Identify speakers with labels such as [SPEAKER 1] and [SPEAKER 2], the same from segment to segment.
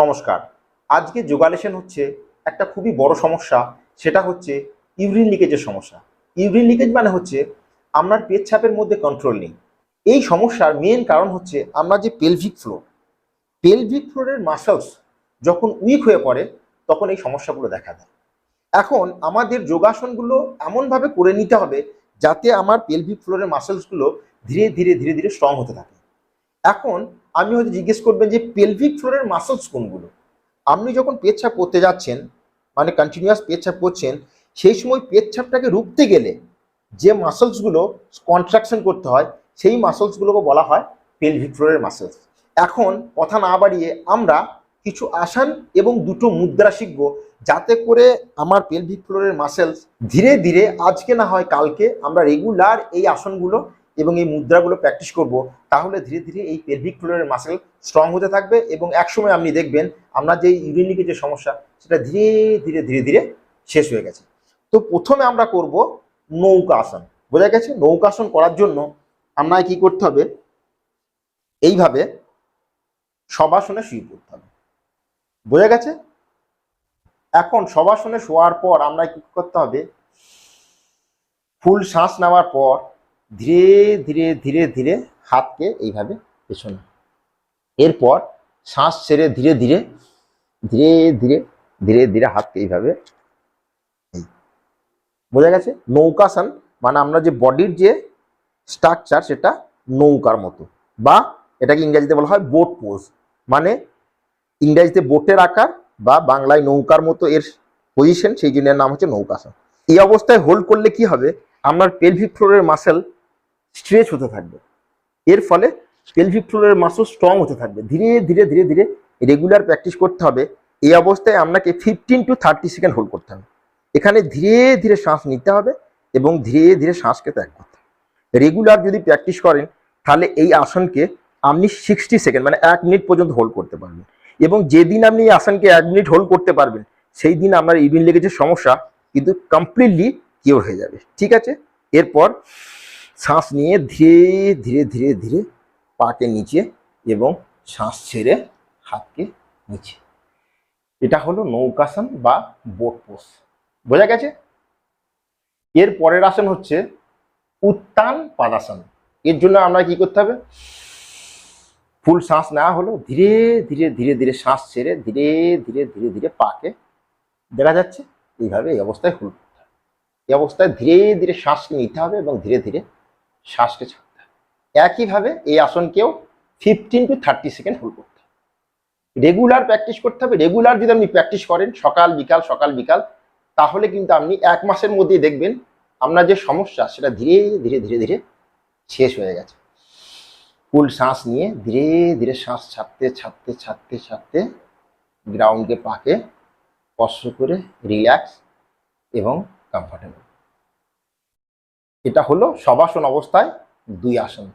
[SPEAKER 1] নমস্কার। আজকে যোগালেশন হচ্ছে একটা খুবই বড় সমস্যা, সেটা হচ্ছে ইউরিন লিকেজের সমস্যা। ইউরিন লিকেজ মানে হচ্ছে আপনার পেচ্ছাপের মধ্যে কন্ট্রোল নেই। এই সমস্যার মেন কারণ হচ্ছে আমরা যে পেলভিক ফ্লোর পেলভিক ফ্লোরের মাসলস যখন উইক হয়ে পড়ে, তখন এই সমস্যাগুলো দেখা দেয়। এখন আমাদের যোগাসনগুলো এমনভাবে করে নিতে হবে যাতে আমার পেলভিক ফ্লোরের মাসলসগুলো ধীরে ধীরে ধীরে ধীরে স্ট্রং হতে থাকে। এখন আপনি হয়তো জিজ্ঞেস করবেন যে পেলভিক ফ্লোরের মাসলস কোনগুলো? আপনি যখন পেচ্ছাপ করতে যাচ্ছেন মানে কন্টিনিউয়াস পেচ্ছাপ করছেন সেই সময় পেচ্ছাপটাকে রুখতে গেলে যে মাসলসগুলো কন্ট্রাকশন করতে হয়, সেই মাসলসগুলোকে বলা হয় পেলভিক ফ্লোরের মাসলস এখন কথা না বাড়িয়ে আমরা কিছু আসান এবং দুটো মুদ্রা শিখব যাতে করে আমার পেলভিক ফ্লোরের মাসেলস ধীরে ধীরে আজকে না হয় কালকে আমরা রেগুলার এই আসনগুলো এবং এই মুদ্রাগুলো প্র্যাকটিস করব, তাহলে ধীরে ধীরে এই পেলভিক ফ্লোরের মাসেল স্ট্রং হতে থাকবে এবং একসময় আপনি দেখবেন আমরা যে ইউরিনিকের যে সমস্যা, সেটা ধীরে ধীরে ধীরে ধীরে শেষ হয়ে গেছে। তো প্রথমে আমরা করব নৌকা আসন বোঝা গেছে? নৌকাসন করার জন্য আমরা কি করতে হবে? এইভাবে সবাসনে শুয়ে পড়তে হবে। বোঝা গেছে? এখন সবাসনে শোয়ার পর আমরা কি করতে হবে? ফুল শ্বাস নেওয়ার পর ধীরে ধীরে ধীরে ধীরে হাতকে এইভাবে পেছনে। এরপর শ্বাস ছেড়ে ধীরে ধীরে ধীরে ধীরে ধীরে ধীরে হাতকে এইভাবে এই। বোঝা গেছে? নৌকাসন মানে আমরা যে বডির যে স্ট্রাকচার সেটা নৌকার মতো। বা এটাকে ইংরেজিতে বলা হয় বোট পোজ মানে ইংরেজিতে বোটের আকার বা বাংলায় নৌকার মতো এর পজিশন সেই জন্য নাম হচ্ছে নৌকাসন এই অবস্থায় হোল্ড করলে কি হবে? আপনার পেলভিক ফ্লোরের মাসেল স্ট্রেচ হতে থাকবে। এর ফলে পেলভিক ফ্লোরের মাসল স্ট্রং হতে থাকবে। ধীরে ধীরে ধীরে ধীরে রেগুলার প্র্যাকটিস করতে হবে। এই অবস্থায় আপনাকে fifteen to thirty second hold করতে হবে। এখানে ধীরে ধীরে শ্বাস নিতে হবে এবং ধীরে ধীরে শ্বাসকে ত্যাগ করতে হবে। রেগুলার যদি প্র্যাকটিস করেন, তাহলে এই আসনকে আপনি সিক্সটি সেকেন্ড মানে এক মিনিট পর্যন্ত হোল্ড করতে পারবেন। এবং যেদিন আপনি এই আসনকে এক মিনিট হোল্ড করতে পারবেন, সেই দিন আপনার ইউরিন লেগেজের সমস্যা কিন্তু কমপ্লিটলি কিওর হয়ে যাবে। ঠিক আছে? এরপর শ্বাস নিয়ে ধীরে ধীরে ধীরে ধীরে পাকে নিচে এবং শ্বাস ছেড়ে হাতকে নিচে। এটা হলো নৌকাসন বা বোট পোস। বোঝা গেছে? এর পরের আসন হচ্ছে উত্তান পাদাসন। এর জন্য আমরা কি করতে হবে? ফুল শ্বাস নেওয়া হলো, ধীরে ধীরে ধীরে ধীরে শ্বাস ছেড়ে ধীরে ধীরে ধীরে ধীরে পাকে। দেখা যাচ্ছে, এইভাবে এই অবস্থায় হুল করতে এই অবস্থায় ধীরে ধীরে শ্বাসকে নিতে হবে এবং ধীরে ধীরে শ্বাসকে ছাড়তে একইভাবে এই আসনকেও fifteen to thirty second hold করতে রেগুলার প্র্যাকটিস করতে হবে। রেগুলার যদি আপনি প্র্যাকটিস করেন সকাল, বিকাল সকাল, বিকাল, তাহলে কিন্তু আপনি এক মাসের মধ্যেই দেখবেন আপনার যে সমস্যা, সেটা ধীরে ধীরে ধীরে ধীরে শেষ হয়ে গেছে। ফুল শ্বাস নিয়ে ধীরে ধীরে শ্বাস ছাড়তে ছাড়তে ছাড়তে ছাড়তে গ্রাউন্ডকে পাকে, স্পর্শ করে রিল্যাক্স এবং কমফর্টেবল এটা হলো সবাসন অবস্থায় দুই আসন।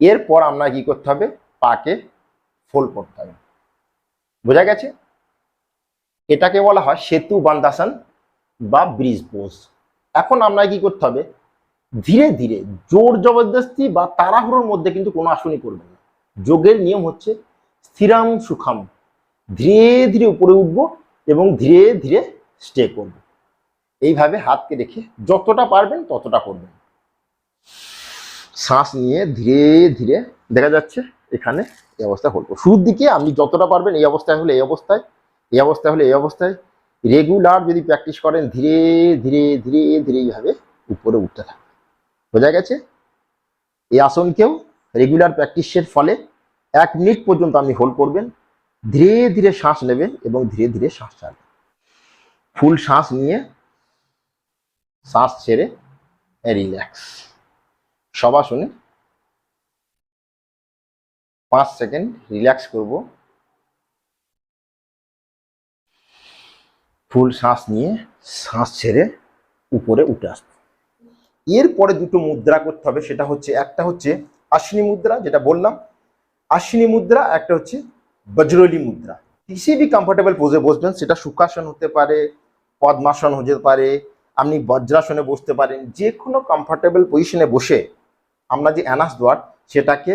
[SPEAKER 1] এরপর আমরা কি করতে হবে? পাকে ফোল্ড করতে হবে। বোঝা গেছে? এটাকে বলা হয় সেতু বান্দাসন বা ব্রিজ পোজ এখন আমরা কি করতে হবে? ধীরে ধীরে জোর জবরদস্তি বা তাড়াহুড়োর মধ্যে কিন্তু কোনো আসনই করবেন না। যোগের নিয়ম হচ্ছে স্থিরাম সুখাম। ধীরে ধীরে উপরে উঠব এবং ধীরে ধীরে স্টে করব। এইভাবে হাতকে রেখে যতটা পারবেন ততটা করবেন। শ্বাস নিয়ে ধীরে ধীরে দেখা যাচ্ছে এখানে এই অবস্থায় হোল্ড শুরুর দিকে আপনি যতটা পারবেন এই অবস্থায় হলে এই অবস্থায় এই অবস্থায় হলে এই অবস্থায়। রেগুলার যদি প্র্যাকটিস করেন ধীরে ধীরে ধীরে ধীরে এইভাবে উপরে উঠতে থাকবে বোঝা গেছে? এই আসনকেও রেগুলার প্র্যাকটিসের ফলে এক মিনিট পর্যন্ত আপনি হোল্ড করবেন, ধীরে ধীরে শ্বাস নেবেন এবং ধীরে ধীরে শ্বাস ছাড়বেন। ফুল শ্বাস নিয়ে শ্বাস ছেড়ে রিল্যাক্স সবা শুনে পাঁচ সেকেন্ড রিল্যাক্স করব। ফুল শ্বাস নিয়ে শ্বাস ছেড়ে উপরে উঠে আসবে। এরপরে দুটো মুদ্রা করতে হবে, সেটা হচ্ছে, একটা হচ্ছে আশ্বিনী মুদ্রা, যেটা বললাম। আশ্বিনী মুদ্রা, একটা হচ্ছে বজ্রলি মুদ্রা। কিসি বি কমফোর্টেবল পোজে বসবেন, সেটা সুখাসন হতে পারে, পদ্মাসন হতে পারে আপনি বজ্রাসনে বসতে পারেন যে কোনো কমফোর্টেবল পজিশনে বসে আমরা যে অ্যানাস দোয়ার, সেটাকে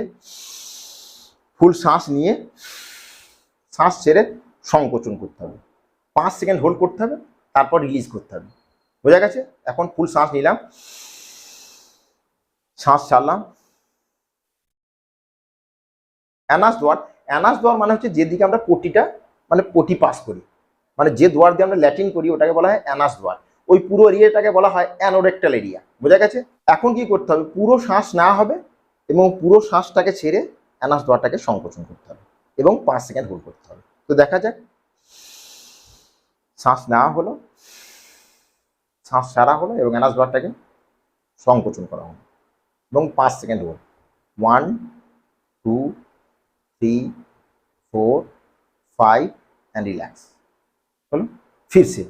[SPEAKER 1] ফুল শ্বাস নিয়ে শ্বাস ছেড়ে সংকোচন করতে হবে। পাঁচ সেকেন্ড হোল্ড করতে হবে, তারপর রিলিজ করতে হবে। বোঝা গেছে? এখন ফুল শ্বাস নিলাম। শ্বাস ছাড়লাম। অ্যানাস দোয়ার অ্যানাস দোয়ার মানে হচ্ছে যেদিকে আমরা পটিটা মানে পটি পাস করি। মানে যে দোয়ার দিয়ে আমরা ল্যাটিন করি, ওটাকে বলা হয় অ্যানাস দোয়ার। ওই পুরো এরিয়াটাকে বলা হয় অ্যানোরেক্টাল এরিয়া। বোঝা গেছে? এখন কি করতে হবে? পুরো শ্বাস নেওয়া হবে এবং পুরো শ্বাসটাকে ছেড়ে অ্যানাস দোয়ারটাকে সংকোচন করতে হবে এবং পাঁচ সেকেন্ড হোল্ড করতে হবে। তো দেখা যাক। শ্বাস নেওয়া হলো। শ্বাস ছাড়া হলো এবং অ্যানাস দোয়ারটাকে সংকোচন করা হলো। এবং পাঁচ second hold. One, two, three, four, five, and relax. হলো ফিরছে।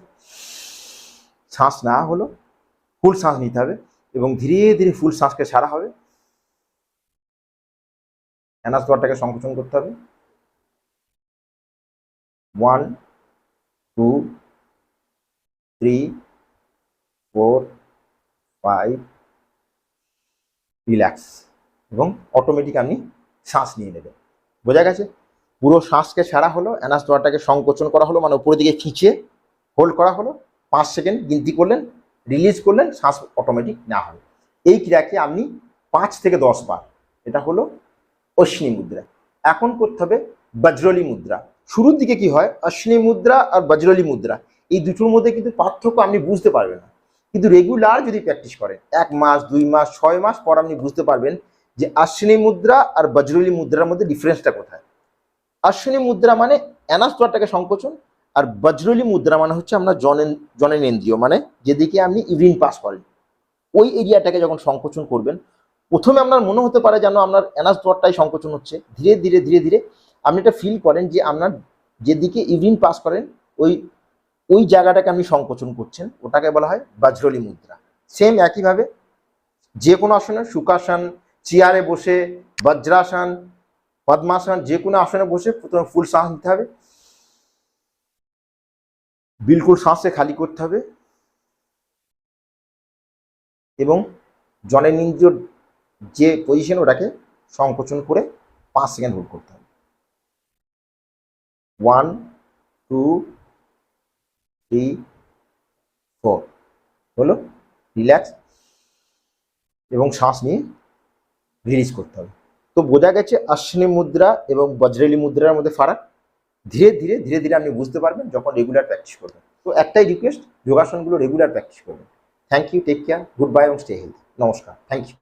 [SPEAKER 1] শ্বাস না হলো, ফুল শ্বাস নিতে হবে এবং ধীরে ধীরে ফুল শ্বাসকে ছাড়া হবে। অ্যানাস দোয়ারটাকে সংকোচন করতে হবে। One, two, three, four, five, relax এবং অটোমেটিক আপনি শ্বাস নিয়ে নেবেন। বোঝা গেছে? পুরো শ্বাসকে ছাড়া হলো, অ্যানাস দোয়ারটাকে সংকোচন করা হলো মানে উপরের দিকে খিঁচিয়ে হোল্ড করা হলো। পাঁচ সেকেন্ড গিনতি করলেন রিলিজ করলেন, শ্বাস অটোমেটিক না হবে। এই ক্রিয়াকে আপনি পাঁচ থেকে দশ বার, এটা হলো অশ্বিনী মুদ্রা। এখন করতে হবে বজ্রলি মুদ্রা। শুরুর দিকে কি হয়? অশ্বিনী মুদ্রা আর বজ্রলি মুদ্রা। এই দুটোর মধ্যে কিন্তু পার্থক্য আপনি বুঝতে পারবেন না। কিন্তু রেগুলার যদি প্র্যাকটিস করেন, এক মাস, দুই মাস, ছয় মাস পর আপনি বুঝতে পারবেন যে অশ্বিনী মুদ্রা আর বজ্রলি মুদ্রার মধ্যে ডিফারেন্সটা কোথায়। অশ্বিনী মুদ্রা মানে অ্যানাস্তরটাকে সংকোচন আর বজ্রলি মুদ্রা মানে হচ্ছে আমরা জনেন, জনেনেন্দ্রিয় মানে যেদিকে আপনি ইউরিন পাস করেন। ওই এরিয়াটাকে যখন সংকোচন করবেন, প্রথমে আপনার মনে হতে পারে যেন আপনার অ্যানাস দরটাই সংকোচন হচ্ছে। ধীরে ধীরে ধীরে ধীরে আপনি এটা ফিল করেন যে আপনার যেদিকে ইউরিন পাস করেন, ওই ওই জায়গাটাকে আপনি সংকোচন করছেন। ওটাকে বলা হয় বজ্রলি মুদ্রা। সেম একইভাবে যে কোনো আসনে সুকাসন চেয়ারে বসে, বজ্রাসন, পদ্মাসন যে কোনো আসনে বসে প্রথমে ফুল শ্বাস নিতে হবে। বিলকুল শ্বাসে খালি করতে হবে। এবং জনেন্দ্রিয় যে পজিশন ওটাকে সংকোচন করে পাঁচ সেকেন্ড হোল্ড করতে হবে। ওয়ান টু থ্রি ফোর হলো রিল্যাক্স এবং শ্বাস নিয়ে রিলিজ করতে হবে। তো বোঝা গেছে অশ্বিনী মুদ্রা এবং বজ্রেলি মুদ্রার মধ্যে ফারাক। ধীরে ধীরে ধীরে ধীরে আপনি বুঝতে পারবেন যখন রেগুলার প্র্যাকটিস করবেন। তো একটাই রিকোয়েস্ট যোগাসনগুলো রেগুলার প্র্যাকটিস করবেন। Thank you take care good bye এবং স্টে হেলথ নমস্কার। Thank you